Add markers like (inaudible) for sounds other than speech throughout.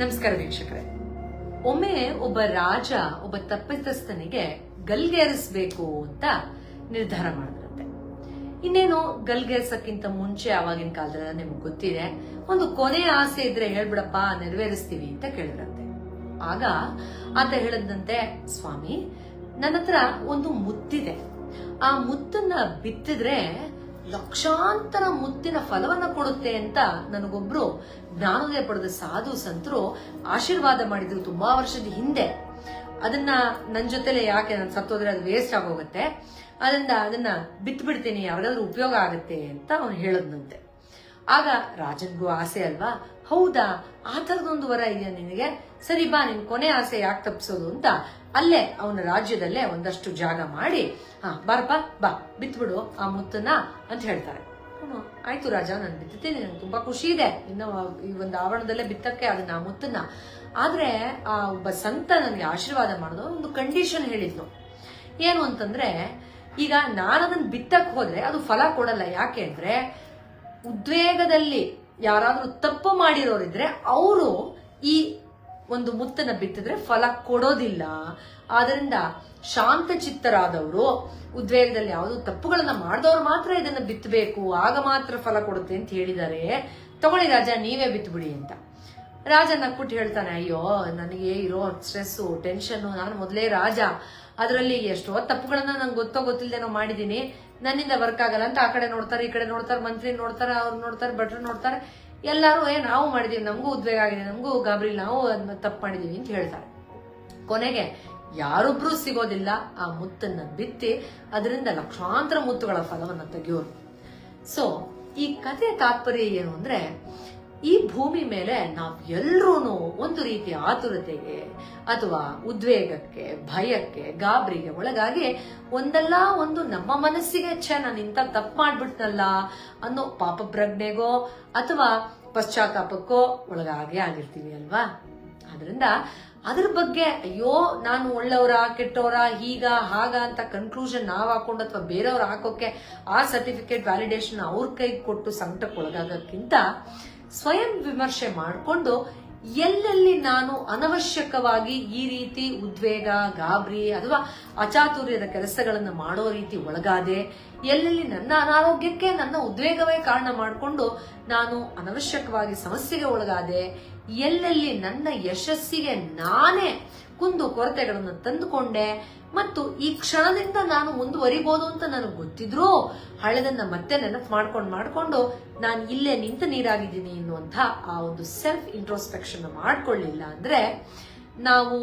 ನಮಸ್ಕಾರ ವೀಕ್ಷಕರೇ. ಒಮ್ಮೆ ಒಬ್ಬ ರಾಜ ಒಬ್ಬ ತಪ್ಪಿತಸ್ಥನಿಗೆ ಗಲ್ಗೇರಿಸ್ಬೇಕು ಅಂತ ನಿರ್ಧಾರ ಮಾಡಿದ್ರಂತೆ. ಇನ್ನೇನು ಗಲ್ಗೇರ್ಸಕ್ಕಿಂತ ಮುಂಚೆ ಆವಾಗಿನ ಕಾಲದಲ್ಲಿ ನಿಮ್ಗೆ ಗೊತ್ತಿದೆ, ಒಂದು ಕೊನೆ ಆಸೆ ಇದ್ರೆ ಹೇಳ್ಬಿಡಪ್ಪ, ನೆರವೇರಿಸ್ತೀವಿ ಅಂತ ಕೇಳಿದ್ರಂತೆ. ಆಗ ಆತ ಹೇಳದಂತೆ ಸ್ವಾಮಿ ನನ್ನ ಹತ್ರ ಒಂದು ಮುತ್ತಿದೆ. ಆ ಮುತ್ತನ್ನ ಬಿತ್ತಿದ್ರೆ ಲಕ್ಷಾಂತರ ಮುತ್ತಿನ ಫಲವನ್ನ ಕೊಡುತ್ತೆ ಅಂತ ನನಗೊಬ್ರು ಜ್ಞಾನೋದಯ ಪಡೆದ ಸಾಧು ಸಂತರು ಆಶೀರ್ವಾದ ಮಾಡಿದ್ರು ತುಂಬಾ ವರ್ಷದ ಹಿಂದೆ. ಅದನ್ನ ನನ್ನ ಜೊತೆಲೆ ಯಾಕೆ ನಾನು ಸತ್ತೋದ್ರೆ ಅದು ವೇಸ್ಟ್ ಆಗೋಗುತ್ತೆ? ಅದರಿಂದ ಅದನ್ನ ಬಿತ್ಬಿಡ್ತೀನಿ, ಯಾವ್ದಾದ್ರು ಉಪಯೋಗ ಆಗುತ್ತೆ ಅಂತ ಅವನು ಹೇಳದ್ನಂತೆ. ಆಗ ರಾಜನ್ಗೂ ಆಸೆ ಅಲ್ವಾ? ಹೌದಾ? ಆ ಥರದೊಂದು ವರ ಇದೆಯಾ ನಿನಗೆ? ಸರಿ ಬಾ, ನಿನ್ ಕೊನೆ ಆಸೆ ಯಾಕೆ ತಪ್ಪಿಸೋದು ಅಂತ ಅಲ್ಲೇ ಅವನ ರಾಜ್ಯದಲ್ಲೇ ಒಂದಷ್ಟು ಜಾಗ ಮಾಡಿ, ಹಾ, ಬಾರಪ್ಪ, ಬಾ, ಬಿತ್ಬಿಡು ಆ ಮುತ್ತನ್ನ ಅಂತ ಹೇಳ್ತಾರೆ. ಅವನು ಆಯ್ತು ರಾಜ, ನಾನು ಬಿತ್ತೀನಿ ನಂಗೆ ತುಂಬಾ ಖುಷಿ ಇದೆ. ಇನ್ನು ಈ ಒಂದು ಆವರಣದಲ್ಲೇ ಬಿತ್ತಕ್ಕೆ ಅದನ್ನ ಆ ಮುತ್ತನ್ನ. ಆದ್ರೆ ಆ ಒಬ್ಬ ಸಂತ ನನಗೆ ಆಶೀರ್ವಾದ ಮಾಡೋದು ಒಂದು ಕಂಡೀಷನ್ ಹೇಳಿದ್ನು ಏನು ಅಂತಂದ್ರೆ, ಈಗ ನಾನು ಅದನ್ನ ಬಿತ್ತಕ್ಕೆ ಹೋದ್ರೆ ಅದು ಫಲ ಕೊಡಲ್ಲ. ಯಾಕೆ ಅಂದ್ರೆ, ಉದ್ವೇಗದಲ್ಲಿ ಯಾರಾದರೂ ತಪ್ಪು ಮಾಡಿರೋರಿದ್ರೆ, ಅವರು ಈ ಒಂದು ಮುತ್ತನ್ನ ಬಿತ್ತಿದ್ರೆ ಫಲ ಕೊಡೋದಿಲ್ಲ. ಆದ್ರಿಂದ ಶಾಂತ ಚಿತ್ತರಾದವರು ಉದ್ವೇಗದಲ್ಲಿ ಯಾವುದು ತಪ್ಪುಗಳನ್ನ ಮಾಡಿದವ್ರು ಮಾತ್ರ ಇದನ್ನ ಬಿತ್ತಬೇಕು ಆಗ ಮಾತ್ರ ಫಲ ಕೊಡುತ್ತೆ ಅಂತ ಹೇಳಿದ್ದಾರೆ. ತಗೊಳ್ಳಿ ರಾಜ, ನೀವೇ ಬಿತ್ಬಿಡಿ ಅಂತ. ರಾಜ ನಕ್ಬಿಟ್ಟು ಹೇಳ್ತಾನೆ, ಅಯ್ಯೋ, ನನಗೆ ಇರೋ ಸ್ಟ್ರೆಸ್ಸು ಟೆನ್ಷನ್ ನಾನು ಮೊದಲೇ ರಾಜ. ಅದರಲ್ಲಿ ಎಷ್ಟೋ ತಪ್ಪುಗಳನ್ನ ನಂಗೆ ಗೊತ್ತೋ ಗೊತ್ತಿಲ್ಲದೇನೋ ಮಾಡಿದೀನಿ ನನ್ನಿಂದ ವರ್ಕ್ ಆಗಲ್ಲ ಅಂತ ಆ ಕಡೆ ನೋಡ್ತಾರೆ, ಈ ಕಡೆ ನೋಡ್ತಾರೆ, ಮಂತ್ರಿ ನೋಡ್ತಾರೆ, ಅವ್ರು ನೋಡ್ತಾರೆ, ಭಟ್ರು ನೋಡ್ತಾರೆ. ಎಲ್ಲರೂ, ಏ, ನಾವು ಮಾಡಿದೀವಿ, ನಮಗೂ ಉದ್ವೇಗ ಆಗಿದೆ, ನಮಗೂ ಗಾಬರಿ ನಾವು ಅದನ್ನ ತಪ್ಪು ಮಾಡಿದೀವಿ ಅಂತ ಹೇಳ್ತಾರೆ. ಕೊನೆಗೆ ಯಾರೊಬ್ರು ಸಿಗೋದಿಲ್ಲ, ಆ ಮುತ್ತನ್ನ ಬಿತ್ತಿ ಅದರಿಂದ ಲಕ್ಷಾಂತರ ಮುತ್ತುಗಳ ಫಲವನ್ನ ತೆಗೆಯೋರು. ಸೊ ಈ ಕಥೆ ತಾತ್ಪರ್ಯ ಏನು ಅಂದ್ರೆ ಈ ಭೂಮಿ ಮೇಲೆ ನಾವು ಎಲ್ರೂ ಒಂದು ರೀತಿಯ ಆತುರತೆಗೆ ಅಥವಾ ಉದ್ವೇಗಕ್ಕೆ, ಭಯಕ್ಕೆ, ಗಾಬರಿಗೆ ಒಳಗಾಗಿ ಒಂದಲ್ಲ ಒಂದು ನಮ್ಮ ಮನಸ್ಸಿಗೆ ಛೆ ನಾನು ಇಂಥ ತಪ್ಪು ಮಾಡ್ಬಿಟ್ನಲ್ಲ ಅನ್ನೋ ಪಾಪ ಪ್ರಜ್ಞೆಗೋ ಅಥವಾ ಪಶ್ಚಾತ್ತಾಪಕ್ಕೋ ಒಳಗಾಗೆ ಆಗಿರ್ತೀವಿ ಅಲ್ವಾ? ಆದ್ರಿಂದ ಅದ್ರ ಬಗ್ಗೆ ಅಯ್ಯೋ, ನಾನು ಒಳ್ಳೆಯವರ ಕೆಟ್ಟವರ, ಹೀಗ, ಹಾಗ ಅಂತ ಕನ್ಕ್ಲೂಷನ್ ನಾವು ಹಾಕೊಂಡು ಅಥವಾ ಬೇರೆಯವ್ರು ಹಾಕೋಕೆ ಆ ಸರ್ಟಿಫಿಕೇಟ್ ವ್ಯಾಲಿಡೇಷನ್ ಅವ್ರ ಕೈಗೆ ಕೊಟ್ಟು ಸಂಕಟಕ್ಕೆ ಒಳಗಾಗಕ್ಕಿಂತ ಸ್ವಯಂ ವಿಮರ್ಶೆ ಮಾಡಿಕೊಂಡು ಎಲ್ಲೆಲ್ಲಿ ನಾನು ಅನವಶ್ಯಕವಾಗಿ ಈ ರೀತಿ ಉದ್ವೇಗ, ಗಾಬರಿ ಅಥವಾ ಅಚಾತುರ್ಯದ ಕೆಲಸಗಳನ್ನು ಮಾಡೋ ರೀತಿ ಒಳಗಾದೆ, ಎಲ್ಲೆಲ್ಲಿ ನನ್ನ ಅನಾರೋಗ್ಯಕ್ಕೆ ನನ್ನ ಉದ್ವೇಗವೇ ಕಾರಣ ಮಾಡಿಕೊಂಡು ನಾನು ಅನವಶ್ಯಕವಾಗಿ ಸಮಸ್ಯೆಗೆ ಒಳಗಾದೆ, ಎಲ್ಲೆಲ್ಲಿ ನನ್ನ ಯಶಸ್ಸಿಗೆ ನಾನೇ ಕುಂದು ಕೊರತೆಗಳನ್ನು ತಂದುಕೊಂಡೆ. ಮತ್ತು ಈ ಕ್ಷಣದಿಂದ ನಾನು ಮುಂದುವರಿಬಹುದು ಅಂತ ನನಗೆ ಗೊತ್ತಿದ್ರೂ, ಹಳೆದನ್ನ ಮತ್ತೆ ನೆನಪು ಮಾಡ್ಕೊಂಡು ಮಾಡ್ಕೊಂಡು ನಾನು ಇಲ್ಲೇ ನಿಂತ ನೀರಾಗಿದ್ದೀನಿ ಎನ್ನುವಂಥ ಆ ಒಂದು ಸೆಲ್ಫ್ ಇಂಟ್ರೋಸ್ಪೆಕ್ಷನ್ ಮಾಡ್ಕೊಳ್ಳಿಲ್ಲ ಅಂದ್ರೆ, ನಾವು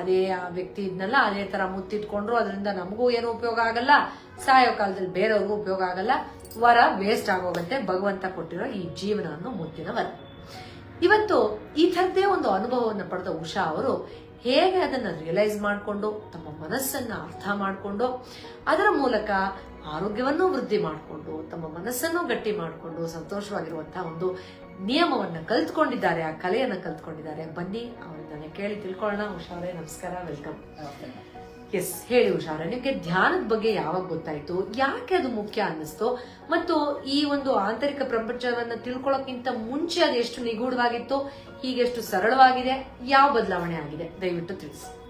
ಅದೇ ಆ ವ್ಯಕ್ತಿ ಇದ್ನಲ್ಲ, ಅದೇ ತರ ಮುತ್ತಿಟ್ಕೊಂಡ್ರು, ಅದರಿಂದ ನಮಗೂ ಏನು ಉಪಯೋಗ ಆಗಲ್ಲ, ಸಾಯೋ ಕಾಲದಲ್ಲಿ ಬೇರೆಯವ್ರಿಗೂ ಉಪಯೋಗ ಆಗಲ್ಲ, ವರ ವೇಸ್ಟ್ ಆಗೋಗತ್ತೆ, ಭಗವಂತ ಕೊಟ್ಟಿರೋ ಈ ಜೀವನ ಅನ್ನೋ ಮುತ್ತಿನ ವರ ಇವತ್ತು ಈ ಥರದ್ದೇ ಒಂದು ಅನುಭವವನ್ನು ಪಡೆದ ಉಷಾ ಅವರು ಹೇಗೆ ಅದನ್ನ ರಿಯಲೈಸ್ ಮಾಡಿಕೊಂಡು, ತಮ್ಮ ಮನಸ್ಸನ್ನ ಅರ್ಥ ಮಾಡಿಕೊಂಡು, ಅದರ ಮೂಲಕ ಆರೋಗ್ಯವನ್ನು ವೃದ್ಧಿ ಮಾಡಿಕೊಂಡು, ತಮ್ಮ ಮನಸ್ಸನ್ನು ಗಟ್ಟಿ ಮಾಡಿಕೊಂಡು, ಸಂತೋಷವಾಗಿರುವಂತಹ ಒಂದು ನಿಯಮವನ್ನ ಕಲ್ತ್ಕೊಂಡಿದ್ದಾರೆ, ಆ ಕಲೆಯನ್ನ ಕಲ್ತ್ಕೊಂಡಿದ್ದಾರೆ. ಬನ್ನಿ ಅವರಿಂದಾನೆ ಕೇಳಿ ತಿಳ್ಕೊಳ್ಳೋಣ. ಅವರೇ, ನಮಸ್ಕಾರ, ವೆಲ್ಕಮ್. ಎಸ್ ಹೇಳಿ ಹುಷಾರ. ನಿಮಗೆ ಧ್ಯಾನದ ಬಗ್ಗೆ ಯಾವಾಗ ಗೊತ್ತಾಯ್ತು? ಯಾಕೆ ಅದು ಮುಖ್ಯ ಅನ್ನಿಸ್ತು? ಮತ್ತು ಈ ಒಂದು ಆಂತರಿಕ ಪ್ರಪಂಚವನ್ನ ತಿಳ್ಕೊಳ್ಳೋಕ್ಕಿಂತ ಮುಂಚೆ ಅದು ಎಷ್ಟು ನಿಗೂಢವಾಗಿತ್ತು? ಹೀಗೆ ಎಷ್ಟು ಸರಳವಾಗಿದೆ? ಯಾವ ಬದಲಾವಣೆ ಆಗಿದೆ? ದಯವಿಟ್ಟು ತಿಳಿಸಿ.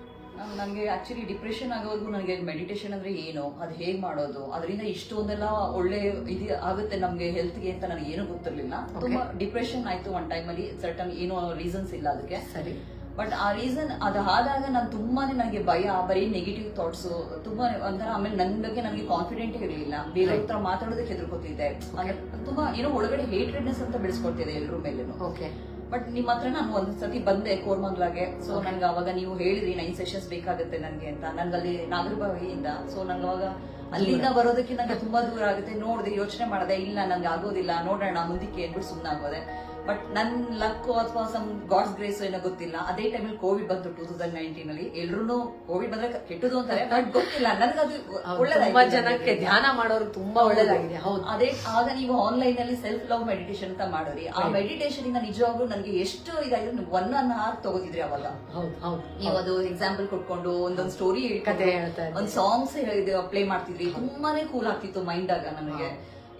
ನನಗೆ ಆಕ್ಚುಲಿ ಡಿಪ್ರೆಷನ್ ಆಗೋವರೆಗೂ ನನಗೆ ಮೆಡಿಟೇಷನ್ ಅಂದ್ರೆ ಏನು? ಅದು ಹೇಗೆ ಮಾಡೋದು? ಅದರಿಂದ ಇಷ್ಟೊಂದೆಲ್ಲ ಒಳ್ಳೆ ಇದು ಆಗುತ್ತೆ ನಮಗೆ ಹೆಲ್ತ್ಗೆ ಅಂತ ನನಗೆ ಏನು ಗೊತ್ತಿರಲಿಲ್ಲ. ತುಂಬಾ ಡಿಪ್ರೆಷನ್ ಆಯ್ತು ಒನ್ ಟೈಮಲ್ಲಿ ಸರ್ಟನ್ ಏನು ರೀಸನ್ಸ್ ಇಲ್ಲ ಅದಕ್ಕೆ. ಸರಿ. ಬಟ್ ಆ ರೀಸನ್ ಅದು ಆದಾಗ ನಾನು ತುಂಬಾನೇ ನನಗೆ ಭಯ ಬರೀ ನೆಗೆಟಿವ್ ಥಾಟ್ಸ್ ತುಂಬಾ ಒಂಥರ ಆಮೇಲೆ ನನ್ನ ಬಗ್ಗೆ ನನಗೆ ಕಾನ್ಫಿಡೆಂಟ್ ಇರಲಿಲ್ಲ. ಬೇರೆ ಹತ್ರ ಮಾತಾಡೋದಕ್ಕೆ ಹೆದರ್ಕೋತಿದ್ದೆ. ತುಂಬಾ ಏನೋ ಒಳಗಡೆ ಹೇಟ್ರೆಡ್ನೆಸ್ ಅಂತ ಬೆಳೆಸ್ಕೊಡ್ತಿದೆ ಎಲ್ಲರ ಮೇಲೇನು. ಓಕೆ ಬಟ್ ನಿಮ್ಮ ಹತ್ರ ನಾನು ಒಂದ್ ಸತಿ ಬಂದೆ ಕೋರ್ಮಂಗ್ಲಾಗೆ. ಸೊ ನನ್ಗೆ ಅವಾಗ ನೀವು ಹೇಳಿದ್ರಿ ನೈನ್ ಸೆಷನ್ಸ್ ಬೇಕಾಗುತ್ತೆ ನನಗೆ ಅಂತ. ನಂಗಲ್ಲಿ ಅಲ್ಲಿ ನಾಗರಬಾವಿಯಿಂದ. ಸೊ ನಂಗೆ ಅವಾಗ ಅಲ್ಲಿಂದ ಬರೋದಕ್ಕೆ ನಂಗೆ ತುಂಬಾ ದೂರ ಆಗುತ್ತೆ. ನೋಡಿದೆ ಯೋಚನೆ ಮಾಡದೆ ಇಲ್ಲ ನಂಗೆ ಆಗೋದಿಲ್ಲ ನೋಡೋಣ ಮುಂದಕ್ಕೆ ಏನ್ಬಿಟ್ಟು ಸುಮ್ಮನೆ ಆಗೋದೆ ಬಟ್ ನನ್ ಲಕ್ ಅಥವಾ ಸಮ್ ಗಾಡ್ಸ್ ಗ್ರೇಸ್ ಏನೋ ಗೊತ್ತಿಲ್ಲ. ಅದೇ ಟೈಮಲ್ಲಿ ಕೋವಿಡ್ ಬಂತು ಟೂ ತೌಸಂಡ್ ನೈನ್ಟೀನ್ ಅಲ್ಲಿ. ಎಲ್ರು ಕೋವಿಡ್ ಬಂದ್ರೆ ಕೆಟ್ಟದು ಅಂತಾರೆ ಬಟ್ ಗೊತ್ತಿಲ್ಲ. ನನಗದು ತುಂಬಾ ಒಳ್ಳೇದಾಯ್ತು ಜನಕ್ಕೆ ಧ್ಯಾನ ಮಾಡೋರು ತುಂಬಾ ಒಳ್ಳೇದಾಗಿದೆ. ಹೌದು. ಅದೇ ಆಗ ನೀವು ಆನ್ಲೈನ್ ಅಲ್ಲಿ ಸೆಲ್ಫ್ ಲವ್ ಮೆಡಿಟೇಷನ್ ಅಂತ ಮಾಡೋರಿ. ಆ ಮೆಡಿಟೇಷನ್ ಇಂದ ನಿಜವಾಗ್ಲೂ ನನಗೆ ಎಷ್ಟು ಇದಾಗಿದೆ ಒನ್ ಅನ್ ಅವರ್ ತಗೋತಿದ್ರಿ ಅವಾಗ. ಹೌದು ಹೌದು. ನೀವು ಅದು ಎಕ್ಸಾಂಪಲ್ ಕೊಟ್ಕೊಂಡು ಒಂದೊಂದು ಸ್ಟೋರಿ ಕತೆ. ಒಂದ್ ಸಾಂಗ್ಸ್ ಪ್ಲೇ ಮಾಡ್ತಿದ್ರಿ. ತುಂಬಾನೇ ಕೂಲ್ ಆಗ್ತಿತ್ತು ಮೈಂಡ್ ಆಗ ನನಗೆ.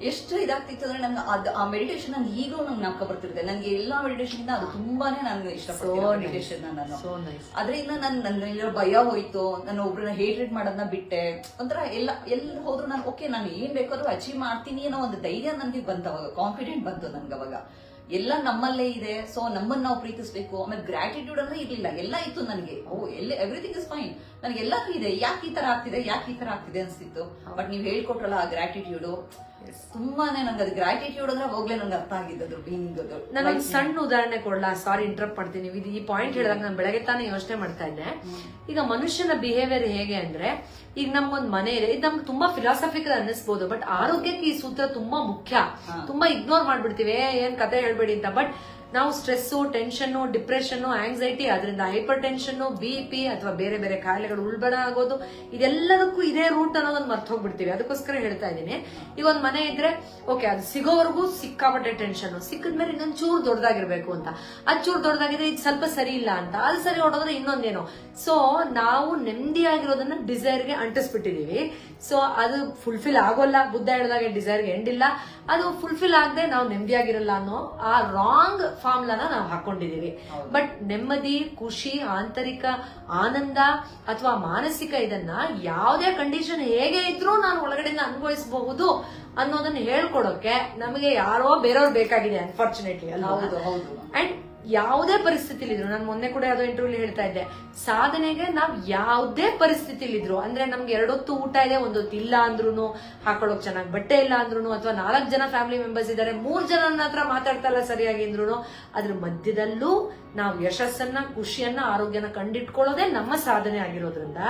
ಎಷ್ಟು ಇದಾಗ್ತಿತ್ತು ಅಂದ್ರೆ ನಂಗೆ ಅದು ಆ ಮೆಡಿಟೇಷನ್ ನಂಗೆ ಈಗ ನಂಗೆ ನಾಕ ಬರ್ತಿರುತ್ತೆ. ನನಗೆ ಎಲ್ಲಾ ಮೆಡಿಟೇಷನ್ ಇಂದ ಅದು ತುಂಬಾನೇ ನಾನು ಇಷ್ಟಪಡ್ತೀನಿ. ಮೆಡಿಟೇಷನ್ ನಾನು. ಅದರಿಂದ ನನ್ನ ನನ್ನ ಭಯ ಹೋಯ್ತು. ನಾನು ಒಬ್ರನ್ನ ಹೇಟ್ರೇಟ್ ಮಾಡೋದನ್ನ ಬಿಟ್ಟೆ. ಒಂಥರ ಎಲ್ಲ ಎಲ್ಲಿ ಹೋದ್ರು ನಾನು ಓಕೆ ನಾನು ಏನ್ ಬೇಕಾದ್ರೂ ಅಚೀವ್ ಮಾಡ್ತೀನಿ ಅನ್ನೋ ಒಂದು ಧೈರ್ಯ ನನಗೆ ಬಂತ ಅವಾಗ. ಕಾನ್ಫಿಡೆಂಟ್ ಬಂತು ನನ್ಗೆ ಅವಾಗ. ಎಲ್ಲ ನಮ್ಮಲ್ಲೇ ಇದೆ. ಸೊ ನಮ್ಮನ್ನ ನಾವು ಪ್ರೀತಿಸ್ಬೇಕು. ಆಮೇಲೆ ಗ್ರಾಟಿಟ್ಯೂಡ್ ಅಂದ್ರೆ ಇರ್ಲಿಲ್ಲ. ಎಲ್ಲ ಇತ್ತು ನನಗೆ. ಓ ಎಲ್ಲ ಎವ್ರಿಥಿಂಗ್ ಇಸ್ ಫೈನ್ ನನಗೆ ಇದೆ. ಯಾಕೆ ಈ ತರ ಆಗ್ತಿದೆ? ಯಾಕೆ ಈ ತರ ಆಗ್ತಿದೆ ಅನ್ಸ್ತಿತ್ತು. ಬಟ್ ನೀವು ಹೇಳ್ಕೊಟ್ರಲ್ಲ ಆ ಗ್ರಾಟಿಟ್ಯೂಡ್ ತುಂಬಾನೇ ನಂಗೆ ಅದು ಗ್ರಾಟಿಟ್ಯೂಡ್ ಅಂದ್ರೆ ಹೋಗ್ಲೇ ನಂಗೆ ಅರ್ಥ ಆಗಿದ್ದು ಹಿಂಗ್ ನಾನು ಒಂದು ಸಣ್ಣ ಉದಾಹರಣೆ ಕೊಡ್ಲಾ? ಸಾರಿ ಇಂಟರಪ್ಟ್ ಮಾಡ್ತೀನಿ. ಇದು ಈ ಪಾಯಿಂಟ್ ಹೇಳಿದಾಗ ನಾನು ಬೆಳಗ್ಗೆ ತಾನೇ ಯೋಚನೆ ಮಾಡ್ತಾ ಇದ್ದೆ. ಈಗ ಮನುಷ್ಯನ ಬಿಹೇವಿಯರ್ ಹೇಗೆ ಅಂದ್ರೆ ಈಗ ನಮ್ಗೊಂದ್ ಮನೆ ಇದೆ ಇದು ನಮ್ಗೆ ತುಂಬಾ ಫಿಲಾಸಫಿಕಲ್ ಅನ್ನಿಸ್ಬೋದು ಬಟ್ ಆರೋಗ್ಯಕ್ಕೆ ಈ ಸೂತ್ರ ತುಂಬಾ ಮುಖ್ಯ. ತುಂಬಾ ಇಗ್ನೋರ್ ಮಾಡ್ಬಿಡ್ತೀವಿ. ಏನ್ ಕತೆ ಹೇಳ್ಬೇಡಿ ಅಂತ. ಬಟ್ ನಾವು ಸ್ಟ್ರೆಸ್ ಟೆನ್ಷನ್ ಡಿಪ್ರೆಷನ್ ಆಂಗ್ಸೈಟಿ ಅದರಿಂದ ಹೈಪರ್ ಟೆನ್ಷನ್ನು ಬಿ ಪಿ ಅಥವಾ ಬೇರೆ ಬೇರೆ ಕಾಯಿಲೆಗಳು ಉಳ್ಬಣ ಆಗೋದು, ಇದೆಲ್ಲದಕ್ಕೂ ಇದೇ ರೂಟ್ ಅನ್ನೋದನ್ನ ಮರ್ತು ಹೋಗ್ಬಿಡ್ತೀವಿ ಅದಕ್ಕೋಸ್ಕರ ಹೇಳ್ತಾ ಇದ್ದೀನಿ. ಈಗ ಒಂದು ಮನೆ ಇದ್ರೆ, ಓಕೆ, ಅದು ಸಿಗೋವರೆಗೂ ಸಿಕ್ಕಾಪಟ್ಟೆ ಟೆನ್ಷನ್ ಸಿಕ್ಕಿದ್ಮೇಲೆ ಇನ್ನೊಂದು ಚೂರು ದೊಡ್ಡದಾಗಿರ್ಬೇಕು ಅಂತ. ಅದು ಚೂರು ದೊಡ್ಡದಾಗಿದೆ ಇದು ಸ್ವಲ್ಪ ಸರಿ ಇಲ್ಲ ಅಂತ. ಅದು ಸರಿ ಹೊಡೋದ್ರೆ ಇನ್ನೊಂದೇನೋ. ಸೊ ನಾವು ನೆಮ್ಮದಿಯಾಗಿರೋದನ್ನ ಡಿಸೈರ್ಗೆ ಅಂಟಿಸ್ಬಿಟ್ಟಿದೀವಿ. ಸೊ ಅದು ಫುಲ್ಫಿಲ್ ಆಗೋಲ್ಲ. ಬುದ್ಧ ಹೇಳಿದಾಗೆ ಡಿಸೈರ್ಗೆ ಎಂಡ್ ಇಲ್ಲ. ಅದು ಫುಲ್ಫಿಲ್ ಆಗದೆ ನಾವು ನೆಮ್ಮದಿಯಾಗಿರಲ್ಲ ಅನ್ನೋ ಆ ರಾಂಗ್ ಫಾರ್ಮ್ಲಾನ ನಾವು ಹಾಕೊಂಡಿದೀವಿ ಬಟ್ ನೆಮ್ಮದಿ ಖುಷಿ ಆಂತರಿಕ ಆನಂದ ಅಥವಾ ಮಾನಸಿಕ ಇದನ್ನ ಯಾವುದೇ ಕಂಡೀಷನ್ ಹೇಗೆ ಇದ್ರೂ ನಾನು ಒಳಗಡೆಯಿಂದ ಅನುಭವಿಸಬಹುದು ಅನ್ನೋದನ್ನ ಹೇಳ್ಕೊಡೋಕೆ ನಮಗೆ ಯಾರೋ ಬೇರೆಯವ್ರು ಬೇಕಾಗಿದೆ ಅನ್ಫಾರ್ಚುನೇಟ್ಲಿ ಹೌದು ಹೌದು. ಅಂಡ್ ಯಾವುದೇ ಪರಿಸ್ಥಿತಿಲಿ ಇದ್ರು ನಾನು ಮೊನ್ನೆ ಕೂಡ ಯಾವುದೋ ಇಂಟರ್ವ್ಯೂಲಿ ಹೇಳ್ತಾ ಇದ್ದೆ, ಸಾಧನೆಗೆ ನಾವ್ ಯಾವುದೇ ಪರಿಸ್ಥಿತಿಲಿ ಇದ್ರು ಅಂದ್ರೆ ನಮ್ಗೆ ಎರಡೊತ್ತು ಊಟ ಇದೆ, ಒಂದೊತ್ತು ಇಲ್ಲ ಅಂದ್ರೂ ಹಾಕೊಳ್ಳೋಕ್ ಚೆನ್ನಾಗಿ ಬಟ್ಟೆ ಇಲ್ಲ ಅಂದ್ರೂ ಅಥವಾ ನಾಲ್ಕು ಜನ ಫ್ಯಾಮಿಲಿ ಮೆಂಬರ್ಸ್ ಇದ್ದಾರೆ, ಮೂರ್ ಜನ ಹತ್ರ ಮಾತಾಡ್ತಾ ಇಲ್ಲ ಸರಿಯಾಗಿ ಅಂದ್ರೂ ಅದ್ರ ಮಧ್ಯದಲ್ಲೂ ನಾವು ಯಶಸ್ಸನ್ನ ಖುಷಿಯನ್ನ ಆರೋಗ್ಯನ ಕಂಡಿಟ್ಕೊಳ್ಳೋದೇ ನಮ್ಮ ಸಾಧನೆ ಆಗಿರೋದ್ರಿಂದ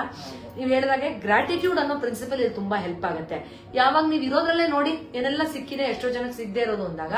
ನೀವು ಹೇಳಿದಾಗೆ ಗ್ರಾಟಿಟ್ಯೂಡ್ ಅನ್ನೋ ಪ್ರಿನ್ಸಿಪಲ್ ಇಲ್ಲಿ ತುಂಬಾ ಹೆಲ್ಪ್ ಆಗುತ್ತೆ. ಯಾವಾಗ ನೀವು ಇರೋದ್ರಲ್ಲೇ ನೋಡಿ ಏನೆಲ್ಲ ಸಿಕ್ಕಿದೆ ಎಷ್ಟೋ ಜನಕ್ಕೆ ಸಿಗದೆ ಇರೋದು ಅಂದಾಗ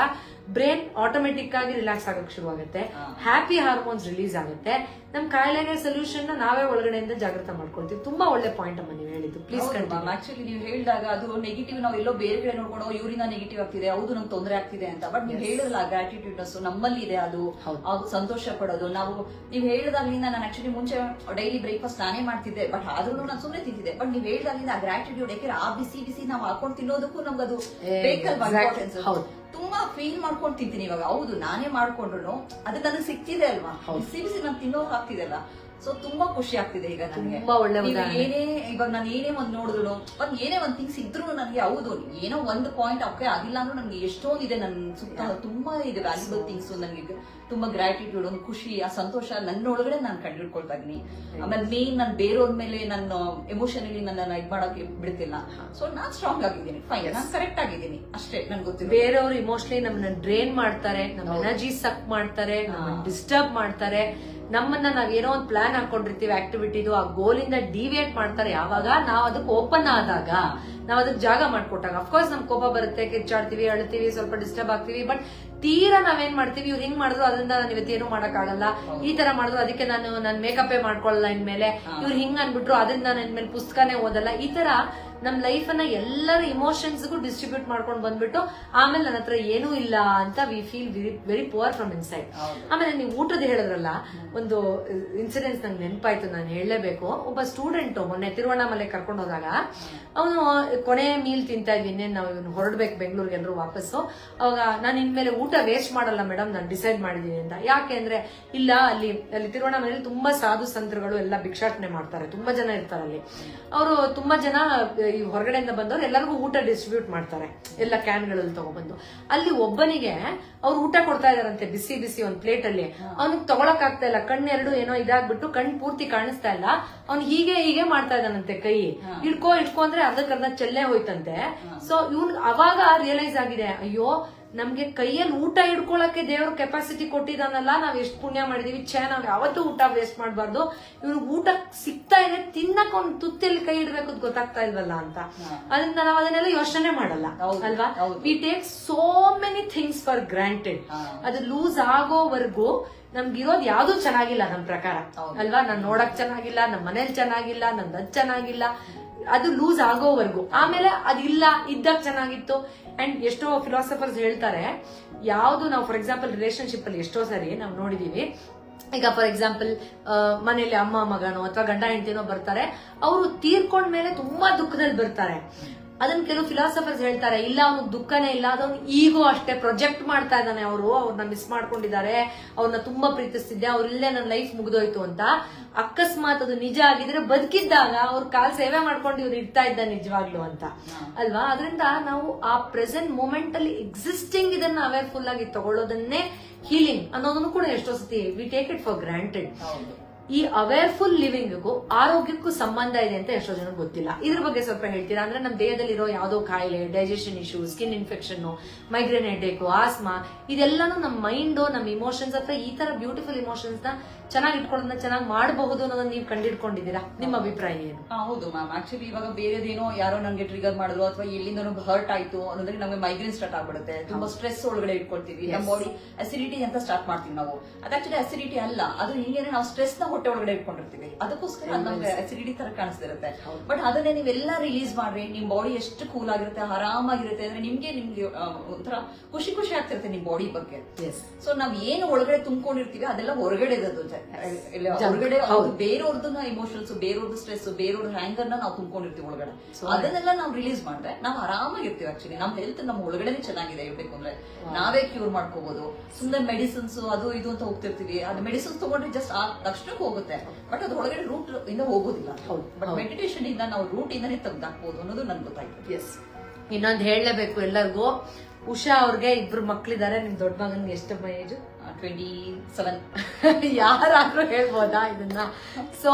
ಬ್ರೈನ್ ಆಟೋಮೆಟಿಕ್ ಆಗಿ ರಿಲ್ಯಾಕ್ಸ್ ಆಗಕ್ಕೆ ಶುರು ಆಗುತ್ತೆ. ಹ್ಯಾಪಿ ಹಾರ್ಮೋನ್ಸ್ ರಿಲೀಸ್ ಆಗುತ್ತೆ. ನಮ್ ಕಾಯಿಲೆಗೆ ಸೊಲ್ಯೂಷನ್ ನಾವೇ ಒಳಗಡೆಯಿಂದ ಜಾಗೃತ ಮಾಡ್ಕೊಳ್ತೀವಿ. ತುಂಬಾ ಒಳ್ಳೆ ಪಾಯಿಂಟ್ ಅಮ್ಮ ನೀವು ಹೇಳಿದ್ದು. ಪ್ಲೀಸ್ ಆಕ್ಚುಲಿ ನೀವು ಹೇಳಿದಾಗ ಅದು ನೆಗೆಟಿವ್ ನಾವು ಎಲ್ಲೋ ಬೇರೆ ಕಡೆ ನೋಡ್ಕೊಂಡು ಇವರಿಂದ ನೆಗೆಟಿವ್ ಆಗ್ತಿದೆ ಹೌದು ನಮ್ಗೆ ತೊಂದರೆ ಆಗ್ತಿದೆ ಅಂತ. ಬಟ್ ನೀವು ಹೇಳಿದ್ರಲ್ಲ ಗ್ರಾಟಿಟ್ಯೂಡ್ನೆಸ್ ನಮ್ಮಲ್ಲಿ ಇದೆ ಅದು. ಅದು ಸಂತೋಷ ಪಡೋದು ನಾವು ನೀವು ಹೇಳಿದಾಗ್ಲಿಂದ ನಾನು ಆಕ್ಚುಲಿ ಮುಂಚೆ ಡೈಲಿ ಬ್ರೇಕ್ಫಾಸ್ಟ್ ನಾನೇ ಮಾಡ್ತಿದ್ದೆ ಬಟ್ ಆದ್ರೂ ನಾನು ಸುಮ್ಮನೆ ತಿಂತಿದ್ದೆ. ಬಟ್ ನೀವು ಹೇಳಿದಾಗ್ಲಿಂದ ಆ ಗ್ರಾಟಿಟ್ಯೂಡ್ ಯಾಕೆ ಆ ಬಿಸಿ ಬಿಸಿ ನಾವು ಹಾಕೊಂಡು ತಿನ್ನೋದಕ್ಕೂ ನಮ್ಗೆ ಅದು ಬೇಕಲ್ವಾ. ತುಂಬಾ ಫೀಲ್ ಮಾಡ್ಕೊಂಡು ತಿಂತೀನಿ ಇವಾಗ. ಹೌದು ನಾನೇ ಮಾಡ್ಕೊಂಡ್ರು ಅದು ನನಗೆ ಸಿಕ್ತಿದೆ ಅಲ್ವಾ? ಬಿಸಿ ಬಿಸಿ ನಾನು ತಿನ್ನೋಕ್ ಆಗ್ತಿದೆಲ್ಲ ಸೊ ತುಂಬಾ ಖುಷಿ ಆಗ್ತಿದೆ ಈಗ ನನಗೆ. ತುಂಬಾ ಒಳ್ಳೆ ಏನೇ ಇವಾಗ ನಾನು ಏನೇ ಒಂದ್ ನೋಡಿದ್ರು ಒಂದ್ ಏನೇ ಒಂದ್ ಥಿಂಗ್ಸ್ ಇದ್ರು ನನಗೆ ಹೌದು ಏನೋ ಒಂದ್ ಪಾಯಿಂಟ್ ಅವಕ್ಕೆ ಆಗಿಲ್ಲ ಅಂದ್ರೆ ನನಗೆ ಎಷ್ಟೊಂದು ಇದೆ ನನ್ ಸುತ್ತ ತುಂಬಾ ಇದೆ ವ್ಯಾಲ್ಯೂಬಲ್ ಥಿಂಗ್ಸ್ ನನಗೆ. ತುಂಬಾ ಗ್ರಾಟಿಟ್ಯೂಡ್ ಒಂದು ಖುಷಿ ಆ ಸಂತೋಷ ನನ್ನ ಒಳಗಡೆ ನಾನು ಕಂಡಿಡ್ಕೊಳ್ತಾ ಇದೀನಿ ಆಮೇಲೆ ಮೇನ್ ನಾನು ಬೇರೆಯವ್ರ ಮೇಲೆ ನನ್ನ ಎಮೋಷನಲಿ ನನ್ನ ಇದ್ ಮಾಡೋಕೆ ಬಿಡ್ತಿಲ್ಲ. ಸೊ ನಾನ್ ಸ್ಟ್ರಾಂಗ್ ಆಗಿದ್ದೀನಿ. ಫೈನ್ ನಾನು ಕರೆಕ್ಟ್ ಆಗಿದ್ದೀನಿ. ಅಷ್ಟೇ ನನ್ಗೆ ಗೊತ್ತಿಲ್ಲ ಬೇರೆಯವರು ಇಮೋಷನಲಿ ನಮ್ಮನ್ನ ಡ್ರೈನ್ ಮಾಡ್ತಾರೆ ನಮ್ಮ ಎನರ್ಜಿ ಸಕ್ ಮಾಡ್ತಾರೆ ಡಿಸ್ಟರ್ಬ್ ಮಾಡ್ತಾರೆ. ನಮ್ಮನ್ನ ನಾವ್ ಏನೋ ಒಂದು ಪ್ಲಾನ್ ಹಾಕೊಂಡಿರ್ತೀವಿ ಆಕ್ಟಿವಿಟಿದು ಆ ಗೋಲ್ ಇಂದ ಡಿವಿಯೇಟ್ ಮಾಡ್ತಾರೆ. ಯಾವಾಗ? ನಾವು ಅದಕ್ಕೆ ಓಪನ್ ಆದಾಗ. ನಾವು ಅದಕ್ಕೆ ಜಾಗ ಮಾಡ್ಕೊಟ್ಟಾಗ. ಅಫ್ಕೋರ್ಸ್ ನಮ್ ಕೋಪ ಬರುತ್ತೆ ಕಿಚ್ಚಾಡ್ತೀವಿ ಅಳ್ತೀವಿ ಸ್ವಲ್ಪ ಡಿಸ್ಟರ್ಬ್ ಆಗ್ತೀವಿ ಬಟ್ ತೀರಾ ನಾವೇನ್ ಮಾಡ್ತೀವಿ ಇವ್ರು ಹಿಂಗ್ ಮಾಡಿದ್ರು ಅದರಿಂದ ನಾನು ಇವತ್ತೇನು ಮಾಡಕ್ಕಾಗಲ್ಲ. ಈ ತರ ಮಾಡಿದ್ರು ಅದಕ್ಕೆ ನಾನು ನನ್ನ ಮೇಕಪ್ಪೇ ಮಾಡ್ಕೊಳ್ಳಲ್ಲ ಇನ್ಮೇಲೆ. ಇವ್ರು ಹಿಂಗ್ ಅನ್ಬಿಟ್ರು ಅದರಿಂದ ನಾನು ಇನ್ಮೇಲೆ ಪುಸ್ತಕನೇ ಓದಲ್ಲ. ಈ ತರ ನಮ್ ಲೈಫ್ ಅನ್ನ ಎಲ್ಲರ ಇಮೋಷನ್ಸ್ಗೂ ಡಿಸ್ಟ್ರಿಬ್ಯೂಟ್ ಮಾಡ್ಕೊಂಡು ಬಂದ್ಬಿಟ್ಟು ಆಮೇಲೆ ನನ್ನ ಹತ್ರ ಏನೂ ಇಲ್ಲ ಅಂತ we feel very very poor from inside ಆಮೇಲೆ ನೀವು ಊಟದ ಹೇಳಿದ್ರಲ್ಲ ಒಂದು ಇನ್ಸಿಡೆನ್ಸ್ ನಂಗೆ ನೆನಪಾಯ್ತು ನಾನು ಹೇಳಲೇಬೇಕು. ಒಬ್ಬ ಸ್ಟೂಡೆಂಟ್ ಮೊನ್ನೆ ತಿರುವಣ್ಣಾಮಲೆ ಕರ್ಕೊಂಡು ಹೋದಾಗ ಅವನು ಕೊನೆ ಮೀಲ್ ತಿಂತಾ ಇದ್ವಿ ಇನ್ನೇನು ನಾವು ಇವನು ಹೊರಡ್ಬೇಕು ಬೆಂಗಳೂರಿಗೆ ಎಲ್ಲರೂ ವಾಪಸ್ಸು. ಅವಾಗ ನಾನು ಇನ್ಮೇಲೆ ಊಟ ವೇಸ್ಟ್ ಮಾಡಲ್ಲ ಮೇಡಮ್ ನಾನು ಡಿಸೈಡ್ ಮಾಡಿದ್ದೀನಿ ಅಂತ. ಯಾಕೆ ಅಂದ್ರೆ ಇಲ್ಲ ಅಲ್ಲಿ ಅಲ್ಲಿ ತಿರುವಣ್ಣಾಮಲೆಯಲ್ಲಿ ತುಂಬಾ ಸಾಧು ಸಂತರುಗಳು ಎಲ್ಲ ಭಿಕ್ಷಾಟನೆ ಮಾಡ್ತಾರೆ ತುಂಬಾ ಜನ ಇರ್ತಾರೆ ಅಲ್ಲಿ. ಅವರು ತುಂಬಾ ಜನ ಈ ಹೊರಗಡೆಯಿಂದ ಬಂದವರು ಎಲ್ಲರಿಗೂ ಊಟ ಡಿಸ್ಟ್ರಿಬ್ಯೂಟ್ ಮಾಡ್ತಾರೆ. ಎಲ್ಲ ಕ್ಯಾನ್ಗಳಲ್ಲಿ ತಗೊಬಂದು ಅಲ್ಲಿ ಒಬ್ಬನಿಗೆ ಅವ್ರು ಊಟ ಕೊಡ್ತಾ ಇದಾರಂತೆ ಬಿಸಿ ಬಿಸಿ ಒಂದ್ ಪ್ಲೇಟ್ ಅಲ್ಲಿ. ಅವ್ನಿಗೆ ತಗೊಳಕ್ ಆಗ್ತಾ ಇಲ್ಲ. ಕಣ್ಣೆರಡು ಏನೋ ಇದಾಗ್ಬಿಟ್ಟು ಕಣ್ ಪೂರ್ತಿ ಕಾಣಿಸ್ತಾ ಇಲ್ಲ. ಅವ್ನು ಹೀಗೆ ಹೀಗೆ ಮಾಡ್ತಾ ಇದ್ದಾನಂತೆ ಕೈ. ಇಟ್ಕೋ ಇಟ್ಕೋ ಅಂದ್ರೆ ಅರ್ಧಕ್ಕರ್ಧ ಚೆಲ್ಲೆ ಹೋಯ್ತಂತೆ. ಸೊ ಇವ್ನ್ ಅವಾಗ ರಿಯಲೈಸ್ ಆಗಿದೆ ಅಯ್ಯೋ ನಮ್ಗೆ ಕೈಯಲ್ಲಿ ಊಟ ಇಡ್ಕೊಳಕ್ಕೆ ದೇವ್ರ ಕೆಪಾಸಿಟಿ ಕೊಟ್ಟಿದ್ದಾನಲ್ಲ ನಾವ್ ಎಷ್ಟು ಪುಣ್ಯ ಮಾಡಿದೀವಿ. ಛೇ ನಾವ್ ಯಾವತ್ತೂ ಊಟ ವೇಸ್ಟ್ ಮಾಡಬಾರ್ದು. ಇವ್ರಿಗೆ ಊಟ ಸಿಗ್ತಾ ಇದೆ ತಿನ್ನಕ್ ಒಂದ್ ತುತ್ತಲ್ಲಿ ಕೈ ಇಡ್ಬೇಕು ಅಂತ ಗೊತ್ತಾಗ್ತಾ ಇಲ್ವಲ್ಲ ಅಂತ. ಅದ್ರಿಂದ ನಾವ್ ಅದನ್ನೆಲ್ಲ ಯೋಚನೆ ಮಾಡಲ್ಲ ಅಲ್ವಾ. We take so many things for granted ಅದು ಲೂಸ್ ಆಗೋವರೆಗೂ ನಮ್ಗಿರೋದ್ ಯಾವ್ದು ಚೆನ್ನಾಗಿಲ್ಲ ನಮ್ ಪ್ರಕಾರ. ಅಲ್ವಾ? ನಾನ್ ನೋಡಕ್ ಚೆನ್ನಾಗಿಲ್ಲ ನಮ್ ಮನೇಲಿ ಚೆನ್ನಾಗಿಲ್ಲ ನನ್ ಅದ್ ಚೆನ್ನಾಗಿಲ್ಲ. ಅದು ಲೂಸ್ ಆಗೋವರೆಗೂ. ಆಮೇಲೆ ಅದಿಲ್ಲ ಇದ್ದಾಗ ಚೆನ್ನಾಗಿತ್ತು. ಅಂಡ್ ಎಷ್ಟೋ ಫಿಲಾಸಫರ್ಸ್ ಹೇಳ್ತಾರೆ, ಯಾವುದು ನಾವು ಫಾರ್ ಎಕ್ಸಾಂಪಲ್ ರಿಲೇಶನ್ಶಿಪ್ ಅಲ್ಲಿ ಎಷ್ಟೋ ಸರಿ ನಾವು ನೋಡಿದೀವಿ. ಈಗ ಫಾರ್ ಎಕ್ಸಾಂಪಲ್ ಮನೆಯಲ್ಲಿ ಅಮ್ಮ, ಮಗನೋ ಅಥವಾ ಗಂಡ, ಹೆಂಡತಿನೋ ಬರ್ತಾರೆ, ಅವರು ತೀರ್ಕೊಂಡ್ಮೇಲೆ ತುಂಬಾ ದುಃಖದಲ್ಲಿ ಬರ್ತಾರೆ. ಅದನ್ನ ಕೆಲವು ಫಿಲಾಸಫರ್ಸ್ ಹೇಳ್ತಾರೆ, ಇಲ್ಲ ಅವನು ದುಃಖನೇ ಇಲ್ಲ ಅದವ್ನು ಈಗೂ ಅಷ್ಟೇ ಪ್ರೊಜೆಕ್ಟ್ ಮಾಡ್ತಾ ಇದ್ದಾನೆ ಅವರು ಅವ್ರನ್ನ ಮಿಸ್ ಮಾಡ್ಕೊಂಡಿದ್ದಾರೆ ಅವ್ರನ್ನ ತುಂಬಾ ಪ್ರೀತಿಸ್ತಿದ್ದೆ ಅವ್ರಿಲ್ಲೇ ನನ್ನ ಲೈಫ್ ಮುಗಿದೋಯ್ತು ಅಂತ. ಅಕಸ್ಮಾತ್ ಅದು ನಿಜ ಆಗಿದ್ರೆ ಬದುಕಿದ್ದಾಗ ಅವ್ರ ಕಾಲ್ ಸೇವೆ ಮಾಡ್ಕೊಂಡು ಇವ್ರು ಇಡ್ತಾ ಇದ್ದ ನಿಜವಾಗ್ಲು ಅಂತ. ಅಲ್ವಾ? ಅದರಿಂದ ನಾವು ಆ ಪ್ರೆಸೆಂಟ್ ಮೂಮೆಂಟ್ ಅಲ್ಲಿ ಎಕ್ಸಿಸ್ಟಿಂಗ್ ಇದನ್ನ ಅವೇರ್ಫುಲ್ ಆಗಿ ತಗೊಳ್ಳೋದನ್ನೇ ಹೀಲಿಂಗ್ ಅನ್ನೋದನ್ನು ಕೂಡ ಎಷ್ಟೋ ಸತಿ we take it for granted ಈ ಅವೇರ್ಫುಲ್ ಲಿವಿಂಗ್ಗೂ ಆರೋಗ್ಯಕ್ಕೂ ಸಂಬಂಧ ಇದೆ ಅಂತ ಎಷ್ಟೋ ಜನ ಗೊತ್ತಿಲ್ಲ. ಇದ್ರ ಬಗ್ಗೆ ಸ್ವಲ್ಪ ಹೇಳ್ತೀರಾ? ಅಂದ್ರೆ ನಮ್ಮ ದೇಹದಲ್ಲಿರೋ ಯಾವುದೋ ಕಾಯಿಲೆ digestion issue skin infection migraine headache asthma ಇದೆಲ್ಲಾನು ನಮ್ಮ ಮೈಂಡ್ ನಮ್ಮ ಇಮೋಷನ್ಸ್ ಅಥವಾ ಈ ತರ ಬ್ಯೂಟಿಫುಲ್ ಇಮೋಷನ್ಸ್ನ ಚೆನ್ನಾಗಿ ಇಟ್ಕೊಳ್ಳೋದನ್ನ ಚೆನ್ನಾಗಿ ಮಾಡಬಹುದು ಅನ್ನೋದನ್ನ ನೀವು ಕಂಡಿಡ್ಕೊಂಡಿದ್ದೀರಾ? ನಿಮ್ಮ ಅಭಿಪ್ರಾಯ ಏನು? ಹೌದು ಮ್ಯಾಮ್ ಆಕ್ಚುಲಿ ಇವಾಗ ಬೇರೆದೇನೋ ಯಾರೋ ನನಗೆ ಟ್ರಿಗರ್ ಮಾಡಿದ್ರು ಅಥವಾ ಎಲ್ಲಿಂದನೋ ಹರ್ಟ್ ಆಯ್ತು ಅನ್ನೋದ್ರೆ ನಮಗೆ ಮೈಗ್ರೇನ್ ಸ್ಟಾರ್ಟ್ ಆಗ್ಬಿಡುತ್ತೆ. ತುಂಬಾ ಸ್ಟ್ರೆಸ್ ಒಳಗಡೆ ಇಟ್ಕೊಳ್ತೀವಿ. ನಮ್ಮ ಬಾಡಿ ಅಸಿಡಿಟಿ ಅಂತ ಸ್ಟಾರ್ಟ್ ಮಾಡ್ತೀವಿ ನಾವು. ಅದು ಆಕ್ಚುಲಿ ಅಸಿಡಿಟಿ ಅಲ್ಲ. ಅದು ಹಿಂಗೇನೆ ನಾವು ಸ್ಟ್ರೆಸ್ನ ಹೊಟ್ಟೆ ಒಳಗಡೆ ಇಟ್ಕೊಂಡಿರ್ತೀವಿ. ಅದಕ್ಕೋಸ್ಕರ ಅದು ನಮ್ಗೆ ಅಸಿಡಿಟಿ ತರ ಕಾಣಿಸ್ತಿರುತ್ತೆ. ಬಟ್ ಅದನ್ನೇ ನೀವೆಲ್ಲ ರಿಲೀಸ್ ಮಾಡ್ರಿ. ನಿಮ್ ಬಾಡಿ ಎಷ್ಟು ಕೂಲ್ ಆಗಿರುತ್ತೆ ಆರಾಮಾಗಿರುತ್ತೆ ಅಂದ್ರೆ ನಿಮ್ಗೆ ನಿಮ್ಗೆ ಒಂಥರ ಖುಷಿ ಖುಷಿ ಆಗ್ತಿರುತ್ತೆ ನಿಮ್ ಬಾಡಿ ಬಗ್ಗೆ. ಸೊ ನಾವ್ ಏನು ಒಳಗಡೆ ತುಂಬಿಕೊಂಡಿರ್ತೀವಿ ಅದೆಲ್ಲ ಹೊರಗಡೆ ಇರೋದು ಹೊರಗಡೆ. ಬೇರೆಯವ್ರದ್ದು ಇಮೋಷನ್ಸ್ ಬೇರೆಯವ್ರದ್ದು ಸ್ಟ್ರೆಸ್ ಬೇರೆಯವ್ರ ಹ್ಯಾಂಗರ್ ನಾವು ತುಂಬಿಕೊಂಡಿರ್ತೀವಿ ಒಳಗಡೆ. ಅದನ್ನೆಲ್ಲ ನಾವು ರಿಲೀಸ್ ಮಾಡಿದ್ರೆ ನಾವು ಆರಾಮಾಗಿರ್ತೀವಿ ಆಕ್ಚುಲಿ ನಮ್ಮ ಹೆಲ್ತ್ ನಮ್ಮ ಒಳಗಡೆನೆ ಚೆನ್ನಾಗಿದೆ ಹೇಳ್ಬೇಕು ಅಂದ್ರೆ. ನಾವೇ ಕ್ಯೂರ್ ಮಾಡ್ಕೋಬಹುದು ಸುಮ್ಮನೆ ಮೆಡಿಸಿನ್ಸ್ ಅದು ಇದು ಅಂತ ಹೋಗ್ತಿರ್ತೀವಿ. ಅದು ಮೆಡಿಸಿನ್ಸ್ ತಗೊಂಡ್ರೆ ಜಸ್ಟ್ ಆ ತಕ್ಷಣಕ್ಕೆ ಹೋಗುತ್ತೆ. ಬಟ್ ಅದು ಒಳಗಡೆ ರೂಟ್ ಇಂದ ಹೋಗೋದಿಲ್ಲ. ಬಟ್ ಮೆಡಿಟೇಷನ್ ಇಂದ ನಾವು ರೂಟ್ ಇಂದಾನೆ ತೆಗ್ದಾಕ್ಬೋದು ಅನ್ನೋದು ನನ್ಗೆ ಗೊತ್ತಾಯ್ತು. ಎಸ್ ಇನ್ನೊಂದು ಹೇಳಲೇಬೇಕು ಎಲ್ಲರಿಗೂ. ಉಷಾ ಅವ್ರಿಗೆ ಇಬ್ರು ಮಕ್ಳಿದ್ದಾರೆ ನಿಮ್ ದೊಡ್ಡ ಮಗನ್ಗೆ ಎಷ್ಟು ಏಜ್ ಟ್ವೆಂಟಿ ಸೆವೆನ್ (laughs) ಯಾರಾದ್ರೂ ಹೇಳ್ಬೋದಾ ಇದನ್ನ? ಸೊ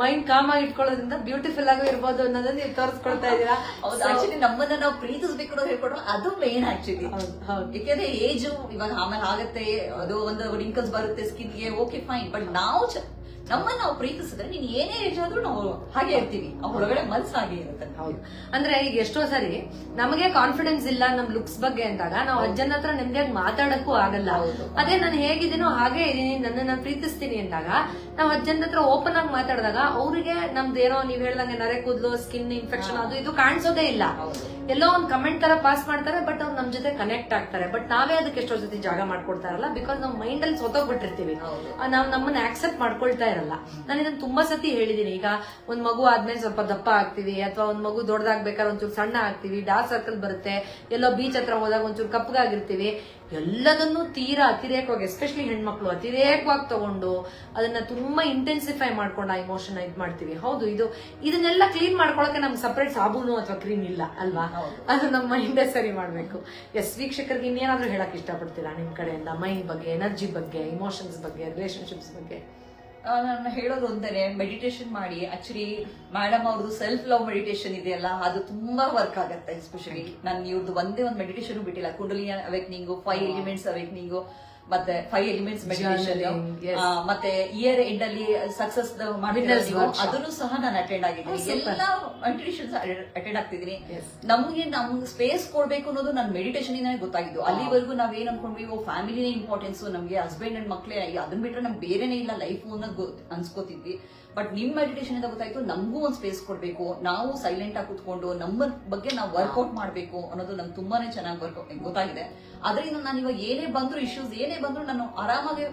ಮೈಂಡ್ ಕಾಮ್ ಆಗಿ ಇಟ್ಕೊಳ್ಳೋದ್ರಿಂದ ಬ್ಯೂಟಿಫುಲ್ ಆಗಿ ಇರ್ಬೋದು ಅನ್ನೋದನ್ನ ನೀವು ತೋರಿಸ್ಕೊಳ್ತಾ ಇದ್ದೀರಾ? ಹೌದು ಆಕ್ಚುಲಿ ನಮ್ಮನ್ನ ನಾವು ಪ್ರೀತಿಸ್ಬೇಕು ಅನ್ನೋದು ಹೇಳ್ಕೊಡ್ರು ಅದು ಮೇನ್ ಆಕ್ಚುಲಿ. ಯಾಕೆಂದ್ರೆ ಏಜ್ ಇವಾಗ ಆಮೇಲೆ ಆಗುತ್ತೆ ಅದು ಒಂದು ರಿಂಕಲ್ಸ್ ಬರುತ್ತೆ ಸ್ಕಿನ್ಗೆ ಓಕೆ ಫೈನ್ ಬಟ್ ನಾವು ನಮ್ಮನ್ನ ನಾವು ಪ್ರೀತಿಸಿದ್ರೆ ನೀನ್ ಏನೇ ಏಜ್ ಆದ್ರೂ ನಾವು ಹಾಗೆ ಇರ್ತೀವಿ. ಆ ಒಳಗಡೆ ಮನ್ಸು ಹಾಗೆ ಇರುತ್ತೆ ಹೌದು. ಅಂದ್ರೆ ಈಗ ಎಷ್ಟೋ ಸರಿ ನಮಗೆ ಕಾನ್ಫಿಡೆನ್ಸ್ ಇಲ್ಲ ನಮ್ ಲುಕ್ಸ್ ಬಗ್ಗೆ ಅಂದಾಗ ನಾವು ಅಜ್ಜನ ಹತ್ರ ನೆಮ್ಮದಿಯಾಗಿ ಮಾತಾಡಕ್ಕೂ ಆಗಲ್ಲ. ಅದೇ ನಾನು ಹೇಗಿದ್ದೀನೋ ಹಾಗೆ ಇದೀನಿ ನನ್ನನ್ನ ಪ್ರೀತಿಸ್ತೀನಿ ಅಂದಾಗ ನಾವು ಅಜ್ಜನ ಹತ್ರ ಓಪನ್ ಆಗಿ ಮಾತಾಡಿದಾಗ ಅವರಿಗೆ ನಮ್ದು ಏನೋ ನೀವ್ ಹೇಳ್ದಂಗೆ ನರೆ ಕೂದಲು ಸ್ಕಿನ್ ಇನ್ಫೆಕ್ಷನ್ ಅದು ಇದು ಕಾಣಿಸೋದೇ ಇಲ್ಲ. ಎಲ್ಲೋ ಒಂದ್ ಕಮೆಂಟ್ ತರ ಪಾಸ್ ಮಾಡ್ತಾರೆ ಬಟ್ ಅವ್ರು ನಮ್ ಜೊತೆ ಕನೆಕ್ಟ್ ಆಗ್ತಾರೆ. ಬಟ್ ನಾವೇ ಅದಕ್ಕೆ ಎಷ್ಟೋ ಜೊತೆ ಜಾಗ ಮಾಡ್ಕೊಡ್ತಾರಲ್ಲ ಬಿಕಾಸ್ ನಾವು ಮೈಂಡ್ ಅಲ್ಲಿ ಸೊತೋಗ್ಬಿಟ್ಟಿರ್ತೀವಿ. ನಾವ್ ನಮ್ಮನ್ನ ಆಕ್ಸೆಪ್ಟ್ ಮಾಡ್ಕೊಳ್ತಾ ಇರಲ್ಲ ನಾನು ಇದನ್ನ ತುಂಬಾ ಸತಿ ಹೇಳಿದೀನಿ. ಈಗ ಒಂದ್ ಮಗು ಆದ್ಮೇಲೆ ಸ್ವಲ್ಪ ದಪ್ಪ ಆಗ್ತೀವಿ ಅಥವಾ ಒಂದ್ ಮಗು ದೊಡ್ಡದಾಗ್ಬೇಕಾದ್ರೆ ಒಂಚೂರು ಸಣ್ಣ ಆಗ್ತೀವಿ ಡಾರ್ಕ್ ಸರ್ಕಲ್ ಬರುತ್ತೆ ಎಲ್ಲೋ ಬೀಚ್ ಹತ್ರ ಹೋದಾಗ ಒಂಚೂರು ಕಪ್ಪಗಾಗಿರ್ತೀವಿ. ಎಲ್ಲದನ್ನು ತೀರಾ ಅತಿರೇಕವಾಗಿ ಎಸ್ಪೆಷಲಿ ಹೆಣ್ಮಕ್ಳು ಅತಿರೇಕವಾಗಿ ತಗೊಂಡು ಅದನ್ನ ತುಂಬಾ ಇಂಟೆನ್ಸಿಫೈ ಮಾಡ್ಕೊಂಡು ಆ ಇಮೋಷನ್ ಇದ್ ಮಾಡ್ತೀವಿ. ಹೌದು ಇದು ಇದನ್ನೆಲ್ಲ ಕ್ಲೀನ್ ಮಾಡ್ಕೊಳಕ್ಕೆ ನಮ್ಗೆ ಸಪರೇಟ್ ಸಾಬೂನು ಅಥವಾ ಕ್ರೀಮ್ ಇಲ್ಲ ಅಲ್ವಾ. ಅದು ನಮ್ಮ ಮೈಂಡೇ ಸರಿ ಮಾಡ್ಬೇಕು. ಎಸ್ ವೀಕ್ಷಕರಿಗೆ ಇನ್ನೇನಾದ್ರೂ ಹೇಳಕ್ ಇಷ್ಟಪಡ್ತೀರಾ ನಿಮ್ ಕಡೆಯಿಂದ? ಮೈಂಡ್ ಬಗ್ಗೆ ಎನರ್ಜಿ ಬಗ್ಗೆ ಇಮೋಷನ್ಸ್ ಬಗ್ಗೆ ರಿಲೇಶನ್ಶಿಪ್ಸ್ ಬಗ್ಗೆ? ನಾನು ಹೇಳೋದು ಒಂದೇ ಮೆಡಿಟೇಷನ್ ಮಾಡಿ ಆಕ್ಚುಲಿ ಮೇಡಮ್ ಅವ್ರದ್ದು ಸೆಲ್ಫ್ ಲವ್ ಮೆಡಿಟೇಷನ್ ಇದೆಯಲ್ಲ ಅದು ತುಂಬಾ ವರ್ಕ್ ಆಗುತ್ತೆ ಎಸ್ಪೆಷಲಿ ನಾನು ಇವ್ರದ್ದು ಒಂದೇ ಒಂದು ಮೆಡಿಟೇಷನ್ ಬಿಟ್ಟಿಲ್ಲ ಕುಂಡಲಿಯ ಅವೇಕ್ನಿಂಗು ಫೈವ್ ಎಲಿಮೆಂಟ್ಸ್ ಅವೇಕ್ನಿಂಗ್ ಮತ್ತೆ ಫೈವ್ ಎಲಿಮೆಂಟ್ಸ್ ಮೆಡಿಟೇಷನ್ ಮತ್ತೆ ಇಯರ್ ಎಂಡ್ ಅಲ್ಲಿ ಸಕ್ಸಸ್. ಅದನ್ನು ಸಹ ನಾನು ಅಟೆಂಡ್ ಆಗಿದ್ದೀನಿ. ಎಲ್ಲ ಮೆಡಿಟೇಷನ್ಸ್ ಅಟೆಂಡ್ ಆಗ್ತಿದ್ದೀನಿ. ನಮಗೆ ನಮ್ಗೆ ಸ್ಪೇಸ್ ಕೊಡ್ಬೇಕು ಅನ್ನೋದು ನನ್ನ ಮೆಡಿಟೇಷನ್ ಗೊತ್ತಾಗಿದ್ದು. ಅಲ್ಲಿವರೆಗೂ ನಾವ್ ಏನ್ ಅನ್ಕೊಂಡ್ವಿ ಓ ಫ್ಯಾಮಿಲಿನೇ ಇಂಪಾರ್ಟೆನ್ಸ್ ನಮ್ಗೆ ಹಸ್ಬೆಂಡ್ ಅಂಡ್ ಮಕ್ಳೇ ಅದನ್ನ ಬಿಟ್ರೆ ನಮ್ಗೆ ಬೇರೆನೆ ಇಲ್ಲ ಲೈಫ್ ಅನ್ನೋದು ಅನ್ಸ್ಕೋತಿದ್ವಿ. ಬಟ್ ನಿಮ್ ಮೆಡಿಟೇಷನ್ ಇಂದ ಗೊತ್ತಾಯ್ತು ನಮಗೂ ಒಂದ್ ಸ್ಪೇಸ್ ಕೊಡ್ಬೇಕು. ನಾವು ಸೈಲೆಂಟ್ ಆಗಿ ಕುತ್ಕೊಂಡು ನಮ್ಮ ಬಗ್ಗೆ ನಾವು ವರ್ಕೌಟ್ ಮಾಡ್ಬೇಕು ಅನ್ನೋದು ನಮ್ಗೆ ತುಂಬಾನೇ ಚೆನ್ನಾಗಿ ವರ್ಕ್ ಗೊತ್ತಾಗಿದೆ. ಅದರಿಂದ ನಾನು ಇವಾಗ ಏನೇ ಬಂದ್ರು ಇಶ್ಯೂಸ್ ಏನೇ ಬಂದ್ರು ನಾನು ಆರಾಮಾಗಿ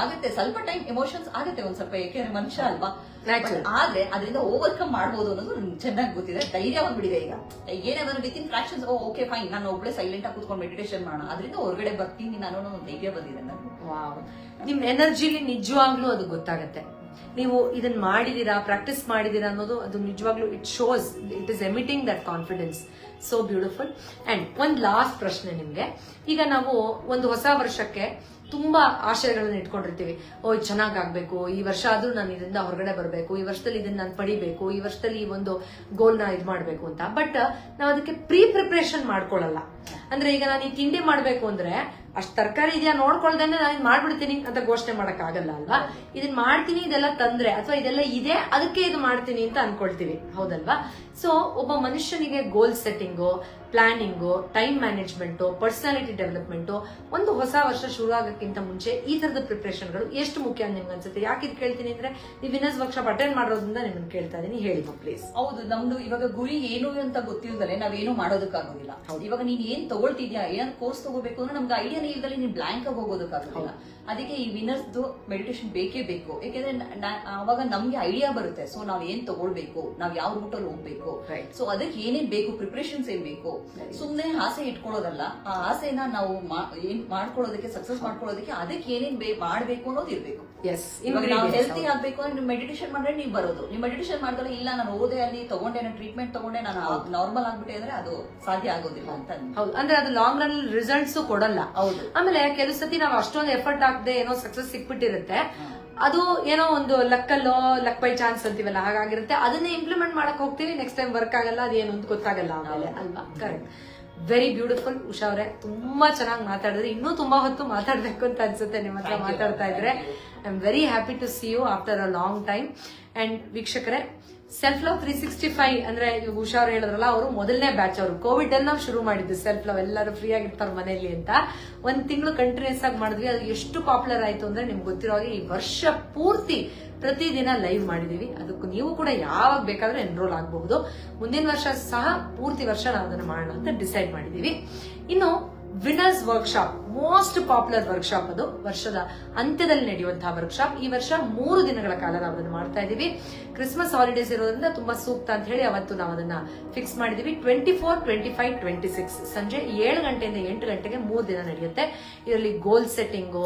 ಆಗುತ್ತೆ. ಸ್ವಲ್ಪ ಟೈಮ್ ಎಮೋಷನ್ಸ್ ಆಗುತ್ತೆ ಒಂದ್ ಸ್ವಲ್ಪ ಯಾಕೆಂದ್ರೆ ಮನುಷ್ಯ ಅಲ್ವಾ. ಆದ್ರೆ ಅದರಿಂದ ಓವರ್ಕಮ್ ಮಾಡಬಹುದು ಅನ್ನೋದು ನಂಗೆ ಚೆನ್ನಾಗಿ ಗೊತ್ತಿದೆ. ಧೈರ್ಯ ಬಂದ್ಬಿಡಿದೆ ಈಗ. ಏನೇ ಬಂದ್ರೆ ವಿತಿನ್ ಫ್ರಾಕ್ಷನ್ಸ್ ಓಕೆ ಫೈನ್ ನಾನು ಒಬ್ಳೆ ಸೈಲೆಂಟ್ ಆಗಿ ಕೂತ್ಕೊಂಡು ಮೆಡಿಟೇಷನ್ ಮಾಡೋಣ. ಅದರಿಂದ ಹೊರಗಡೆ ಬರ್ತೀನಿ ನಾನು ಧೈರ್ಯ ಬಂದಿದೆ ನನಗೆ ವಾವ್ ನಿಮ್ ಎನರ್ಜಿಲಿ ನಿಜವಾಗ್ಲೂ ಅದು ಗೊತ್ತಾಗತ್ತೆ. ನೀವು ಇದನ್ನ ಮಾಡಿದೀರಾ ಪ್ರಾಕ್ಟೀಸ್ ಮಾಡಿದೀರಾ ಅನ್ನೋದು ಅದು ನಿಜವಾಗ್ಲೂ it shows it is emitting that confidence so beautiful and ಒಂದ್ ಲಾಸ್ಟ್ ಪ್ರಶ್ನೆ ನಿಮ್ಗೆ. ಈಗ ನಾವು ಒಂದು ಹೊಸ ವರ್ಷಕ್ಕೆ ತುಂಬಾ ಆಶಯಗಳನ್ನ ಇಟ್ಕೊಂಡಿರ್ತೀವಿ. ಓ ಇದು ಚೆನ್ನಾಗಾಗ್ಬೇಕು. ಈ ವರ್ಷ ಆದ್ರೂ ನಾನು ಇದರಿಂದ ಹೊರಗಡೆ ಬರಬೇಕು. ಈ ವರ್ಷದಲ್ಲಿ ಇದನ್ನ ನಾನು ಪಡಿಬೇಕು. ಈ ವರ್ಷದಲ್ಲಿ ಈ ಒಂದು ಗೋಲ್ನ ಇದು ಮಾಡಬೇಕು ಅಂತ. ಬಟ್ ನಾವು ಅದಕ್ಕೆ ಪ್ರೀ ಪ್ರಿಪ್ರೇಷನ್ ಮಾಡ್ಕೊಳ್ಳಲ್ಲ. ಅಂದ್ರೆ ಈಗ ನಾನು ಈ ತಿಂಡಿ ಮಾಡ್ಬೇಕು ಅಂದ್ರೆ ಅಷ್ಟ್ ತರಕಾರಿ ಇದೆಯಾ ನೋಡ್ಕೊಳ್ದೇನೆ ನಾನು ಇದ್ ಮಾಡ್ಬಿಡ್ತೀನಿ ಅಂತ ಘೋಷಣೆ ಮಾಡಕ್ ಆಗಲ್ಲ ಅಲ್ವಾ? ಇದನ್ ಮಾಡ್ತೀನಿ ಇದೆಲ್ಲ ತಂದ್ರೆ ಅಥವಾ ಇದೆಲ್ಲ ಇದೆ ಅದಕ್ಕೆ ಇದು ಮಾಡ್ತೀನಿ ಅಂತ ಅನ್ಕೊಳ್ತೀವಿ. ಹೌದಲ್ವಾ? ಸೊ ಒಬ್ಬ ಮನುಷ್ಯನಿಗೆ goal setting planning time management personality development ಒಂದು ಹೊಸ ವರ್ಷ ಶುರು ಆಗೋಕ್ಕಿಂತ ಮುಂಚೆ ಈ ತರದ ಪ್ರಿಪ್ರೇಷನ್ಗಳು ಎಷ್ಟು ಮುಖ್ಯ ಅಂತ ನಿಮ್ಗೆ ಅನ್ಸುತ್ತೆ? ಯಾಕೆ ಇದು ಕೇಳ್ತೀನಿ ಅಂದ್ರೆ ನೀವು ವಿನಸ್ ವರ್ಕ್ಶಾಪ್ ಅಟೆಂಡ್ ಮಾಡೋದ್ರಿಂದ ನಿಮ್ಗೆ ಕೇಳ್ತಾ ಇದೀನಿ. ಹೇಳಿ ಪ್ಲೀಸ್ ಹೌದು ನಮ್ದು ಇವಾಗ ಗುರಿ ಏನು ಅಂತ ಗೊತ್ತಿಲ್ದಲೆ ನಾವೇನು ಮಾಡೋದಕ್ಕಾಗೋದಿಲ್ಲ. ಇವಾಗ ನೀನ್ ಏನ್ ತಗೊಳ್ತಿದ್ಯಾ? ಏನ್ ಕೋರ್ಸ್ ತಗೋಬೇಕು ಅಂದ್ರೆ ನಮ್ಗೆ ಐಡಿಯಾನೇ ಇಲ್ದಲ್ಲಿ ನೀನ್ ಬ್ಲಾಂಕ್ ಆಗಿ ಹೋಗೋದಕ್ಕಾಗೋದಿಲ್ಲ. ಅದಕ್ಕೆ ಈ ವಿನರ್ಸ್ದು ಮೆಡಿಟೇಷನ್ ಬೇಕೇ ಬೇಕು. ಯಾಕೆಂದ್ರೆ ಅವಾಗ ನಮ್ಗೆ ಐಡಿಯಾ ಬರುತ್ತೆ. ಸೊ ನಾವ್ ಏನ್ ತಗೊಳ್ಬೇಕು? ನಾವ್ ಯಾವ ರೂಟಲ್ಲಿ ಹೋಗ್ಬೇಕು. ಸೊ ಅದಕ್ಕೆ ಏನೇನ್ ಬೇಕು? ಪ್ರಿಪ್ರೇಷನ್ಸ್ ಏನ್ ಬೇಕು? ಸುಮ್ನೆ ಆಸೆ ಇಟ್ಕೊಳ್ಳೋದಲ್ಲ. ಆ ಆಸೆನ ನಾವು ಏನ್ ಮಾಡ್ಕೊಳ್ಳೋದಕ್ಕೆ ಸಕ್ಸಸ್ ಮಾಡ್ಕೊಳ್ಳೋದಕ್ಕೆ ಅದಕ್ಕೆ ಏನೇನ್ ಬೇ ಮಾಡ್ಬೇಕು ಅನ್ನೋದು ಇರ್ಬೇಕು. ಎಸ್ ಇವಾಗ ನಾವು ಹೆಲ್ತಿ ಆಗ್ಬೇಕು ಅಂದ್ರೆ ಮೆಡಿಟೇಷನ್ ಮಾಡಿದ್ರೆ ನೀವು ಬರೋದು. ನೀವು ಮೆಡಿಟೇಷನ್ ಮಾಡಿದ್ರೆ ಇಲ್ಲ ನಾನು ಓದೆ ಅಲ್ಲಿ ತಗೊಂಡೆ ನಾನು ಟ್ರೀಟ್ಮೆಂಟ್ ತಗೊಂಡೆ ನಾನು ನಾರ್ಮಲ್ ಆಗ್ಬಿಟ್ಟೆ ಅಂದ್ರೆ ಅದು ಸಾಧ್ಯ ಆಗೋದಿಲ್ಲ ಅಂತ ಹೌದು. ಅಂದ್ರೆ ಅದು ಲಾಂಗ್ ರನ್ ರಿಸಲ್ಟ್ಸ್ ಕೊಡಲ್ಲ. ಹೌದು. ಆಮೇಲೆ ಕೆಲವು ಸತಿ ನಾವು ಅಷ್ಟೊಂದು ಎಫರ್ಟ್ ಹಾಕದೆ ಏನೋ ಸಕ್ಸಸ್ ಸಿಕ್ಬಿಟ್ಟಿರುತ್ತೆ. ಅದು ಏನೋ ಒಂದು ಲಕ್ಕಲ್ಲೋ ಲಕ್ ಬೈ ಚಾನ್ಸ್ ಅಂತೀವಲ್ಲ ಹಾಗಾಗಿರುತ್ತೆ. ಅದನ್ನೇ ಇಂಪ್ಲಿಮೆಂಟ್ ಮಾಡಕ್ ಹೋಗ್ತೀವಿ ನೆಕ್ಸ್ಟ್ ಟೈಮ್ ವರ್ಕ್ ಆಗಲ್ಲ ಅದೇನು ಅಂತ ಗೊತ್ತಾಗಲ್ಲ ಆಮೇಲೆ ಅಲ್ವಾ? ಕರೆಕ್ಟ್ ವೆರಿ ಬ್ಯೂಟಿಫುಲ್ ಉಷಾ ಅವರೇ ತುಂಬಾ ಚೆನ್ನಾಗಿ ಮಾತಾಡಿದ್ರೆ. ಇನ್ನೂ ತುಂಬಾ ಹೊತ್ತು ಮಾತಾಡ್ಬೇಕು ಅಂತ ಅನ್ಸುತ್ತೆ ನಿಮ್ಮ ಹತ್ರ ಮಾತಾಡ್ತಾ ಇದ್ರೆ. I am very happy to see you after a long time and ವೀಕ್ಷಕರೇ self love three sixty five ಅಂದ್ರೆ ಇವಾಗ ಹುಷಾರ್ ಹೇಳಿದ್ರಲ್ಲ, ಅವರು ಮೊದಲನೇ ಬ್ಯಾಚ್ ಅವರು. ಕೋವಿಡ್ ಅಲ್ಲಿ ನಾವು ಶುರು ಮಾಡಿದ್ದು ಸೆಲ್ಫ್ ಲವ್ ಎಲ್ಲರೂ ಫ್ರೀ ಆಗಿರ್ತಾರೆ ಮನೆಯಲ್ಲಿ ಅಂತ. ಒಂದ್ ತಿಂಗಳು ಕಂಟಿನ್ಯೂಸ್ ಆಗಿ ಮಾಡಿದ್ವಿ. ಅದು ಎಷ್ಟು ಪಾಪ್ಯುಲರ್ ಆಯ್ತು ಅಂದ್ರೆ ನಿಮ್ಗೆ ಗೊತ್ತಿರೋ ಹಾಗೆ ಈ ವರ್ಷ ಪೂರ್ತಿ ಪ್ರತಿದಿನ ಲೈವ್ ಮಾಡಿದೀವಿ. ಅದಕ್ಕೂ ನೀವು ಕೂಡ ಯಾವಾಗ ಬೇಕಾದ್ರೂ ಎನ್ರೋಲ್ ಆಗಬಹುದು. ಮುಂದಿನ ವರ್ಷ ಸಹ ಪೂರ್ತಿ ವರ್ಷ ನಾವು ಅದನ್ನ ಮಾಡೋಣ ಅಂತ ಡಿಸೈಡ್ ಮಾಡಿದೀವಿ. ಇನ್ನು winners workshop most popular workshop ಅದು. ವರ್ಷದ ಅಂತ್ಯದಲ್ಲಿ ನಡೆಯುವಂತಹ ವರ್ಕ್ಶಾಪ್. ಈ ವರ್ಷ ಮೂರು ದಿನಗಳ ಕಾಲ ನಾವು ಅದನ್ನು ಮಾಡ್ತಾ ಇದ್ದೀವಿ ಕ್ರಿಸ್ಮಸ್ ಹಾಲಿಡೇಸ್ ಇರೋದ್ರಿಂದ ತುಂಬಾ ಸೂಕ್ತ ಅಂತ ಹೇಳಿ ಅವತ್ತು ನಾವು ಅದನ್ನ ಫಿಕ್ಸ್ ಮಾಡಿದೀವಿ. Twenty four, twenty five, twenty six. ಸಂಜೆ ಏಳು ಗಂಟೆಯಿಂದ ಎಂಟು ಗಂಟೆಗೆ ಮೂರು ದಿನ ನಡೆಯುತ್ತೆ. ಇದರಲ್ಲಿ ಗೋಲ್ ಸೆಟ್ಟಿಂಗು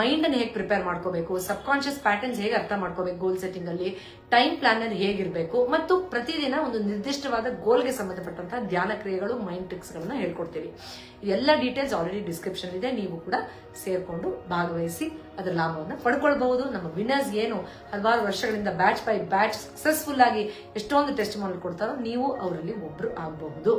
ಮೈಂಡ್ ಅನ್ನು ಹೇಗೆ ಪ್ರಿಪೇರ್ ಮಾಡ್ಕೋಬೇಕು ಸಬ್ ಕಾನ್ಶಿಯಸ್ ಪ್ಯಾಟರ್ನ್ಸ್ ಹೇಗೆ ಅರ್ಥ ಮಾಡ್ಕೋಬೇಕು ಗೋಲ್ ಸೆಟ್ಟಿಂಗ್ ಅಲ್ಲಿ ಟೈಮ್ ಪ್ಲಾನರ್ ಹೇಗಿರಬೇಕು, ಮತ್ತು ಪ್ರತಿದಿನ ಒಂದು ನಿರ್ದಿಷ್ಟವಾದ ಗೋಲ್ಗೆ ಸಂಬಂಧಪಟ್ಟಂತಹ ಧ್ಯಾನ ಕ್ರಿಯೆಗಳು ಮೈಂಡ್ ಟ್ರಿಕ್ಸ್ ಗಳನ್ನ ಹೇಳ್ಕೊಡ್ತೀವಿ. ಎಲ್ಲ ಡೀಟೇಲ್ಸ್ ಆಲ್ರೆಡಿ ಡಿಸ್ಕ್ರಿಪ್ಷನ್ ಇದೆ. ನೀವು ಕೂಡ ಸೇರ್ಕೊಂಡು ಭಾಗವಹಿಸಿ ಅದರ ಲಾಭವನ್ನು ಪಡ್ಕೊಳ್ಬಹುದು. ನಮ್ಮ ವಿನ್ನರ್ಸ್ ಏನು ಹಲವಾರು ವರ್ಷಗಳಿಂದ ಬ್ಯಾಚ್ ಬೈ ಬ್ಯಾಚ್ ಸಕ್ಸಸ್ಫುಲ್ ಆಗಿ ಎಷ್ಟೊಂದು ಟೆಸ್ಟ್ ಮಾಡಿ ಕೊಡ್ತಾರೋ ನೀವು ಅವರಲ್ಲಿ ಒಬ್ರು ಆಗಬಹುದು.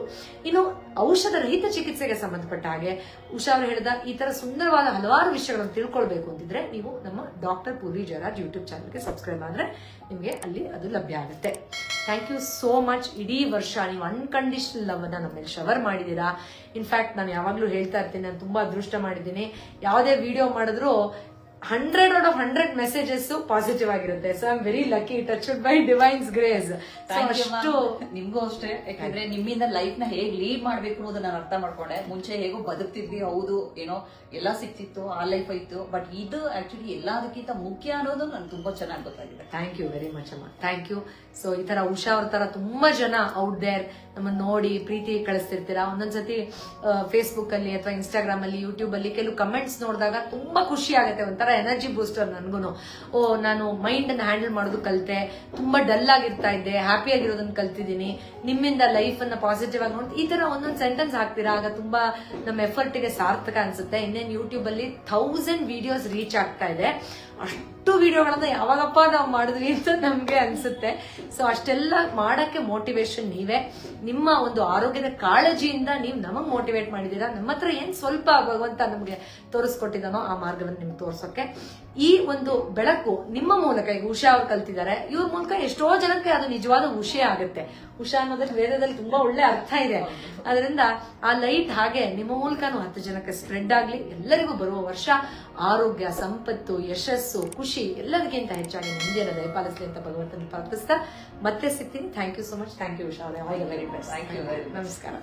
ಇನ್ನು ಔಷಧ ರಹಿತ ಚಿಕಿತ್ಸೆಗೆ ಸಂಬಂಧಪಟ್ಟ ಹಾಗೆ ಉಷಾ ಅವರು ಹೇಳಿದ ಈ ತರ ಸುಂದರವಾದ ಹಲವಾರು ವಿಷಯಗಳನ್ನು ತಿಳ್ಕೊಳ್ಬೇಕು ಅಂತಿದ್ರೆ ನೀವು ನಮ್ಮ ಡಾಕ್ಟರ್ ಪೂರ್ವಿ ಜಯರಾಜ್ ಯೂಟ್ಯೂಬ್ ಚಾನಲ್ಗೆ ಸಬ್ಸ್ಕ್ರೈಬ್ ಆದ್ರೆ ನಿಮಗೆ ಅಲ್ಲಿ ಅದು ಲಭ್ಯ ಆಗುತ್ತೆ. ಥ್ಯಾಂಕ್ ಯು ಸೋ ಮಚ್ ಇಡೀ ವರ್ಷ ನೀವು ಅನ್ಕಂಡೀಷನಲ್ ಲವ್ ಅನ್ನ ನಮ್ಮ ಮೇಲೆ ಶವರ್ ಮಾಡಿದ್ದೀರಾ ಇನ್ಫ್ಯಾಕ್ಟ್ ನಾನು ಯಾವಾಗಲೂ ಹೇಳ್ತಾ ಇರ್ತೀನಿ, ನಾನು ತುಂಬಾ ಅದೃಷ್ಟ ಮಾಡಿದ್ದೀನಿ. ಯಾವುದೇ ವಿಡಿಯೋ ಮಾಡಿದ್ರು hundred out of hundred messages positive ಆಗಿರುತ್ತೆ. So I am very lucky touch by divine's grace ಅಷ್ಟು. ನಿಮ್ಗೂ ಅಷ್ಟೇ. ಯಾಕಂದ್ರೆ ನಿಮ್ಮಿಂದ ಲೈಫ್ನ ಹೇಗ್ ಲೀಡ್ ಮಾಡ್ಬೇಕು ಅನ್ನೋದನ್ನ ನಾನು ಅರ್ಥ ಮಾಡ್ಕೊಂಡೆ. ಮುಂಚೆ ಹೇಗೋ ಬದುಕ್ತಿದ್ವಿ ಹೌದು ಏನೋ ಎಲ್ಲ ಸಿಕ್ತಿತ್ತು ಆ ಲೈಫ್ ಇತ್ತು. ಬಟ್ ಇದು ಆಕ್ಚುಲಿ ಎಲ್ಲದಕ್ಕಿಂತ ಮುಖ್ಯ ಅನ್ನೋದು ನನ್ಗೆ ತುಂಬಾ ಚೆನ್ನಾಗಿ ಗೊತ್ತಾಗಿದೆ. ಥ್ಯಾಂಕ್ ಯು ವೆರಿ ಮಚ್ ಅಮ್ಮ. ಥ್ಯಾಂಕ್ ಯು ಸೊ ಈ ತರ ಉಷಾ ಅವ್ರ ತರ ತುಂಬಾ ಜನ ಔಟ್ ದೇರ್ ನಮ್ಮನ್ನ ನೋಡಿ ಪ್ರೀತಿ ಕಳಿಸ್ತಿರ್ತೀರಾ? ಒಂದೊಂದ್ಸತಿ ಫೇಸ್ಬುಕ್ ಅಲ್ಲಿ ಅಥವಾ ಇನ್ಸ್ಟಾಗ್ರಾಮ್ ಅಲ್ಲಿ ಯೂಟ್ಯೂಬ್ ಅಲ್ಲಿ ಕೆಲವು ಕಮೆಂಟ್ಸ್ ನೋಡಿದಾಗ ತುಂಬಾ ಖುಷಿ ಆಗುತ್ತೆ ಒಂಥರ ಎನರ್ಜಿ ಬೂಸ್ಟರ್ ನನ್ಗೂ ಓ, ನಾನು ಮೈಂಡ್ ಅನ್ನ ಹ್ಯಾಂಡಲ್ ಮಾಡೋದು ಕಲಿತೆ. ತುಂಬಾ ಡಲ್ ಆಗಿರ್ತಾ ಇದ್ದೆ. ಹ್ಯಾಪಿ ಆಗಿರೋದನ್ನ ಕಲ್ತಿದ್ದೀನಿ. ನಿಮ್ಮಿಂದ ಲೈಫ್ ಅನ್ನ ಪಾಸಿಟಿವ್ ಆಗಿ ನೋಡಿ ಈ ಥರ ಒಂದೊಂದು ಸೆಂಟೆನ್ಸ್ ಹಾಕ್ತೀರಾ? ಆಗ ತುಂಬಾ ನಮ್ಮ ಎಫರ್ಟ್ಗೆ ಸಾರ್ಥಕ ಅನ್ಸುತ್ತೆ. ಇನ್ನೇನು ಯೂಟ್ಯೂಬಲ್ಲಿ ಥೌಸಂಡ್ ವಿಡಿಯೋಸ್ ರೀಚ್ ಆಗ್ತಾ ಇದೆ. ಅಷ್ಟು ವಿಡಿಯೋಗಳನ್ನ ಯಾವಾಗಪ್ಪ ನಾವು ಮಾಡಿದ್ವಿ ಅಂತ ನಮಗೆ ಅನ್ಸುತ್ತೆ. ಸೊ ಅಷ್ಟೆಲ್ಲ ಮಾಡಕ್ಕೆ ಮೋಟಿವೇಶನ್ ನೀವೇ. ನಿಮ್ಮ ಒಂದು ಆರೋಗ್ಯದ ಕಾಳಜಿಯಿಂದ ನೀವು ನಮಗೆ ಮೋಟಿವೇಟ್ ಮಾಡಿದ್ದೀರಾ? ನಮ್ಮ ಹತ್ರ ಏನು ಸ್ವಲ್ಪ ಭಗವಂತ ನಮಗೆ ತೋರಿಸ್ಕೊಟ್ಟಿದ್ದಾನೋ ಆ ಮಾರ್ಗವನ್ನು ನಿಮ್ಗೆ ತೋರಿಸೋಕ್ಕೆ ಈ ಒಂದು ಬೆಳಕು ನಿಮ್ಮ ಮೂಲಕ ಈಗ ಉಷಾ ಅವ್ರು ಕಲ್ತಿದ್ದಾರೆ. ಇವ್ರ ಮೂಲಕ ಎಷ್ಟೋ ಜನಕ್ಕೆ ಅದು ನಿಜವಾದ ಉಷೆ ಆಗುತ್ತೆ. ಉಷಾ ಅನ್ನೋದಕ್ಕೆ ವೇದದಲ್ಲಿ ತುಂಬಾ ಒಳ್ಳೆ ಅರ್ಥ ಇದೆ. ಅದರಿಂದ ಆ ಲೈಟ್ ಹಾಗೆ ನಿಮ್ಮ ಮೂಲಕನೂ ಹತ್ತು ಜನಕ್ಕೆ ಸ್ಪ್ರೆಡ್ ಆಗಲಿ. ಎಲ್ಲರಿಗೂ ಬರುವ ವರ್ಷ ಆರೋಗ್ಯ ಸಂಪತ್ತು ಯಶಸ್ಸು ಖುಷಿ ಎಲ್ಲದಕ್ಕಿಂತ ಹೆಚ್ಚಾಗಿ ನಂದಿಯನ್ನು ದಯಪಾಲಿಸಲಿ ಅಂತ ಭಗವಂತನ ಪ್ರಾರ್ಥಿಸ್ತಾ ಮತ್ತೆ ಸಿಗ್ತೀನಿ. Thank you so much thank you Usha ಅವರೇ. All the very best thank you ನಮಸ್ಕಾರ.